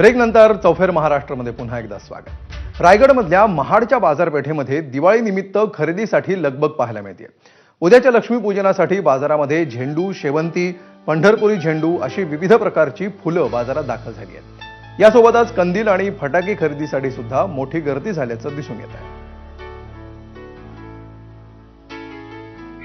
Break नंतर चौफेर महाराष्ट्रामध्ये पुन्हा एकदा स्वागत. रायगडमधल्या महाडच्या बाजारपेठेमध्ये दिवाळी निमित्त खरेदीसाठी लगबग पाहायला मिळते. उद्याच्या लक्ष्मीपूजनासाठी बाजारामध्ये झेंडू शेवंती पंढरपुरी झेंडू अशी विविध प्रकारची फुलं बाजारात दाखल झाली आहेत. यासोबतच कंदील आणि फटाके खरेदीसाठी सुद्धा मोठी गर्दी झाल्याचं दिसून येत आहे.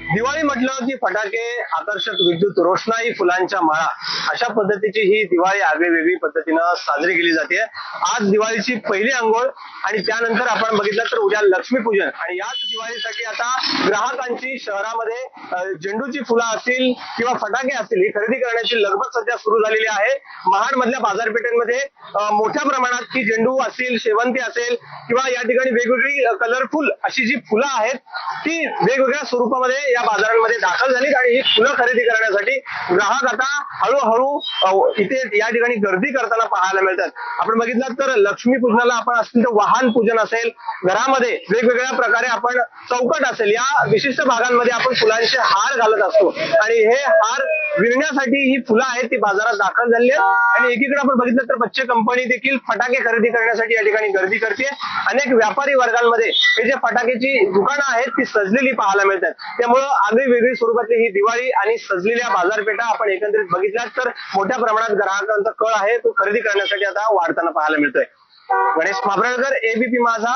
दिवाळी म्हटलं की फटाके आकर्षक विद्युत रोषणाई फुलांच्या माळा अशा पद्धतीची ही दिवाळी आगळीवेगळी पद्धतीनं साजरी केली जाते. आज दिवाळीची पहिली अंघोळ आणि त्यानंतर आपण बघितलं तर उद्या लक्ष्मीपूजन. आणि याच दिवाळीसाठी आता ग्राहकांची शहरामध्ये झेंडूची फुलं असतील किंवा फटाके असतील ही खरेदी करण्याची लगबग सध्या सुरू झालेली आहे. महाडमधल्या बाजारपेठेमध्ये मोठ्या प्रमाणात ती झेंडू असतील शेवंती असेल किंवा या ठिकाणी वेगवेगळी कलरफुल अशी जी फुलं आहेत ती वेगवेगळ्या स्वरूपामध्ये या बाजारांमध्ये दाखल झाली आणि ही फुलं खरेदी करण्यासाठी ग्राहक आता हळूहळू इथे या ठिकाणी गर्दी करताना पाहायला मिळतात. आपण बघितलं तर लक्ष्मी पूजनाला आपण असतील तर वाहन पूजन असेल घरामध्ये वेगवेगळ्या प्रकारे आपण चौकट असेल या विशिष्ट भागांमध्ये आपण फुलांचे हार घालत असतो. आणि हे हार विणण्यासाठी ही फुलं आहेत ती बाजारात दाखल झालेली आहेत. आणि एकीकडे आपण बघितलं तर बच्चे कंपनी देखील फटाके खरेदी करण्यासाठी या ठिकाणी गर्दी करते. अनेक व्यापारी वर्गांमध्ये हे जे फटाक्याची दुकानं आहेत ती सजलेली पाहायला मिळतात. त्यामुळं आगळी वेगळी स्वरूपातली ही दिवाळी आणि सजलेल्या बाजारपेठा आपण एकंदरीत बघितल्यात तर मोठ्या प्रमाणात ग्राहकांचा कळ आहे तो खरेदी करण्यासाठी आता वाढताना पाहायला मिळतोय. गणेश माबळकर एबीपी माझा